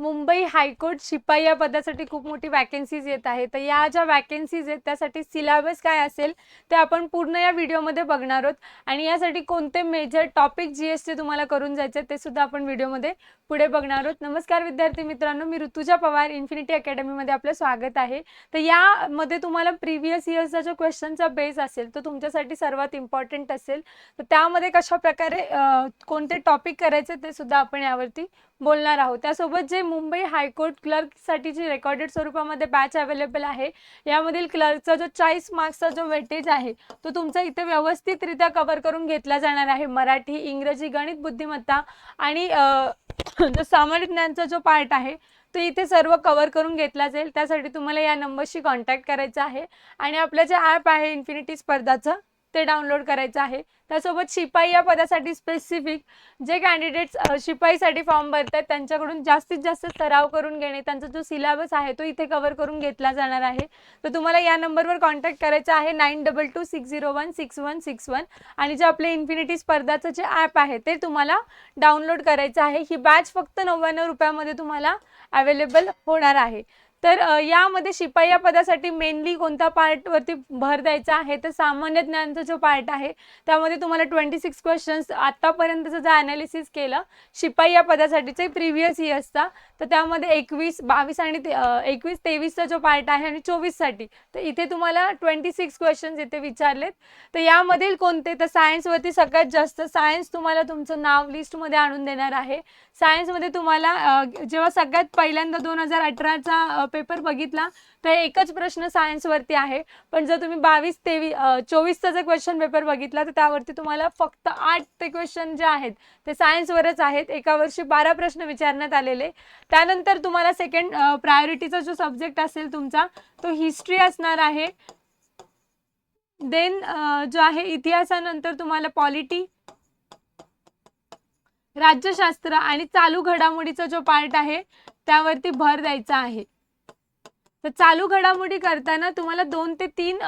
Mumbai high court शिपाई या पदासाठी खूप मोठी वॅकन्सीज येत आहे तर या ज्या वॅकन्सीज आहेत त्यासाठी सिलेबस काय असेल ते आपण पूर्ण या व्हिडिओमध्ये बघणार आहोत. आणि यासाठी कोणते major topic G S T तुम्हाला करून जायचे ते सुद्धा आपण व्हिडिओमध्ये पुढे बघणार आहोत. नमस्कार विद्यार्थी मित्रांनो मी ऋतुजा पवार इन्फिनिटी अकॅडमीमध्ये आपलं स्वागत आहे. तर यामध्ये तुम्हाला प्रिव्हियस इयर्सचा जो क्वेश्चनचा बेस असेल तो तुमच्यासाठी सर्वात इम्पॉर्टंट असेल. तर त्यामध्ये कशा प्रकारे कोणते टॉपिक करायचे ते सुद्धा आपण यावरती बोलणार आहोत. त्यासोबत जे मुंबई हायकोर्ट क्लर्कसाठी जी रेकॉर्डेड स्वरूपामध्ये बॅच अवेलेबल आहे. यामधील क्लर्कचा जो चाळीस मार्क्सचा जो वेटेज आहे तो तुमचा इथे व्यवस्थितरित्या कव्हर करून घेतला जाणार आहे. मराठी इंग्रजी गणित बुद्धिमत्ता आणि जो सामान्य ज्ञानचा जो पार्ट आहे तो इथे सर्व कव्हर करून घेतला जाईल. त्यासाठी तुम्हाला या नंबरशी कॉन्टॅक्ट करायचा आहे. आणि आपलं जे ॲप आहे इन्फिनिटी स्पर्धाचं ते डाउनलोड करायचं आहे. त्यासोबत शिपाई या पदासाठी स्पेसिफिक जे कॅन्डिडेट्स शिपाईसाठी फॉर्म भरतात त्यांच्याकडून जास्तीत जास्त सराव करून घेणे त्यांचा जो सिलेबस आहे तो इथे कव्हर करून घेतला जाणार आहे. तर तुम्हाला या नंबरवर कॉन्टॅक्ट करायचा आहे nine double two six zero one six one six one आणि जे आपले इन्फिनिटी स्पर्धाचं जे ॲप आहे ते तुम्हाला डाउनलोड करायचं आहे. ही बॅच फक्त नव्याण्णव रुपयामध्ये तुम्हाला अवेलेबल होणार आहे. तर यामध्ये शिपाई या पदासाठी मेनली कोणत्या पार्टवरती भर द्यायचा आहे? तर सामान्य ज्ञानचा जो पार्ट आहे त्यामध्ये तुम्हाला ट्वेंटी सिक्स क्वेश्चन्स आत्तापर्यंतचं जे अनालिसिस केलं शिपाई या पदासाठीचे प्रिव्हियस इयर्सचा तर त्यामध्ये एकवीस बावीस आणि ते- एकवीस तेवीसचा जो पार्ट आहे आणि चोवीससाठी. तर इथे तुम्हाला ट्वेंटी सिक्स क्वेश्चन्स इथे विचारलेत. तर यामधील कोणते? तर सायन्सवरती सगळ्यात जास्त सायन्स तुम्हाला तुमचं नाव लिस्टमध्ये आणून देणार आहे. सायन्समध्ये तुम्हाला जेव्हा सगळ्यात पहिल्यांदा दोन हजार अठराचा पेपर बघितला तर एकच प्रश्न सायन्सवरती आहे. पण जर तुम्ही बावीस तेवीस चोवीसचा जर क्वेश्चन पेपर बघितला तर त्यावरती तुम्हाला फक्त आठ ते क्वेश्चन जे आहेत ते सायन्सवरच आहेत. एका वर्षी बारा प्रश्न विचारण्यात आलेले. त्यानंतर तुम्हाला सेकंड प्रायोरिटीचा जो सब्जेक्ट असेल तुमचा तो हिस्ट्री असणार आहे. देन जो आहे इतिहासानंतर तुम्हाला पॉलिटी राज्यशास्त्र आणि चालू घडामोडीचा जो पार्ट आहे त्यावरती भर द्यायचा आहे. तर चालू घडामोडी करताना तुम्हाला दोन ते तीन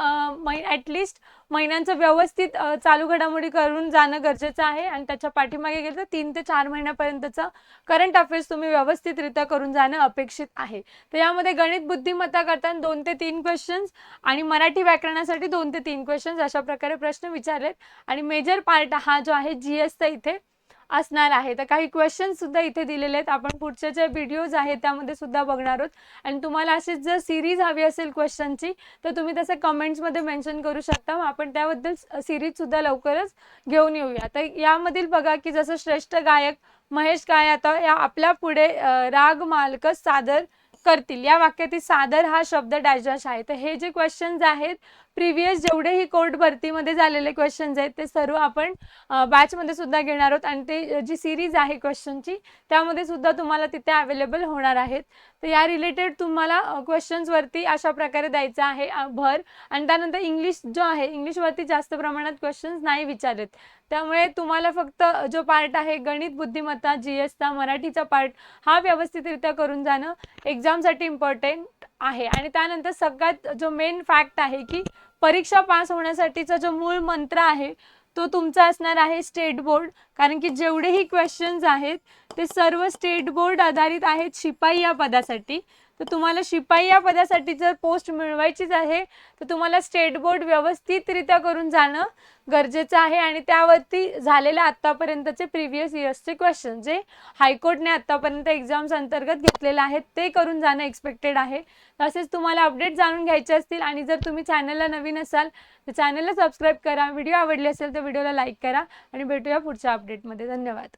ॲटलिस्ट महिन्यांचं व्यवस्थित चालू घडामोडी करून जाणं गरजेचं आहे. आणि त्याच्या पाठीमागे गेलं तर तीन ते चार महिन्यापर्यंतचं करंट अफेअर्स तुम्ही व्यवस्थितरित्या करून जाणं अपेक्षित आहे. तर यामध्ये गणित बुद्धिमत्ता करताना दोन ते तीन क्वेश्चन्स आणि मराठी व्याकरणासाठी दोन ते तीन क्वेश्चन्स अशा प्रकारे प्रश्न विचारलेत. आणि मेजर पार्ट हा जो आहे जी एसचा इथे. असणार आहे. तर काही क्वेश्चन सुद्धा इथे दिलेले आहेत. आपण पुढचे जे व्हिडिओज आहेत त्यामध्ये सुद्धा बघणार आहोत. आणि तुम्हाला अशीच जर सिरीज हवी असेल क्वेश्चनची तर तुम्ही तसं कमेंट्समध्ये मेन्शन करू शकता. मग आपण त्याबद्दल सिरीज सुद्धा लवकरच घेऊन येऊया. तर यामधील बघा की जसं श्रेष्ठ गायक महेश काय आता या आपल्या पुढे राग मालक सादर करतील. या वाक्यातील सादर हा शब्द डॅश डॅश आहे. तर हे जे क्वेश्चन्स आहेत प्रिव्हियस जेवढेही कोर्ट भरतीमध्ये झालेले क्वेश्चन्स आहेत ते सर्व आपण बॅचमध्ये सुद्धा घेणार आहोत. आणि ते जी सिरीज आहे क्वेश्चनची त्यामध्ये सुद्धा तुम्हाला तिथे अवेलेबल होणार आहेत. तर या रिलेटेड तुम्हाला क्वेश्चन्सवरती अशा प्रकारे द्यायचं आहे भर. आणि त्यानंतर इंग्लिश जो आहे इंग्लिशवरती जास्त प्रमाणात क्वेश्चन्स नाही विचारत. त्यामुळे तुम्हाला फक्त जो पार्ट आहे गणित बुद्धिमत्ता जी एसचा मराठीचा पार्ट हा व्यवस्थितरित्या करून जाणं एक्झामसाठी इम्पॉर्टंट आहे. आणि त्यानंतर सगळ्यात जो मेन फॅक्ट आहे की परीक्षा पास होण्यासाठीचा जो मूळ मंत्र आहे तो तुमचा असणार आहे स्टेट बोर्ड कारण की जेवढेही क्वेश्चन्स आहेत ते सर्व स्टेट बोर्ड आधारित आहेत शिपाई या पदासाठी. तर तुम्हाला शिपाई या पदासाठी जर पोस्ट मिळवायचीच आहे तर तुम्हाला स्टेट बोर्ड व्यवस्थितरित्या करून जाणं गरजेचं आहे. आणि त्यावरती झालेल्या आत्तापर्यंतचे प्रिव्हियस इयर्सचे क्वेश्चन जे हायकोर्टने आत्तापर्यंत एक्झाम्स अंतर्गत घेतलेले आहेत ते करून जाणं एक्सपेक्टेड आहे. तसेच तुम्हाला अपडेट जाणून घ्यायचे असतील आणि जर तुम्ही चॅनलला नवीन असाल तर चॅनलला सबस्क्राईब करा. व्हिडिओ आवडली असेल तर व्हिडिओला लाईक करा. आणि भेटूया पुढच्या अपडेटमध्ये धन्यवाद.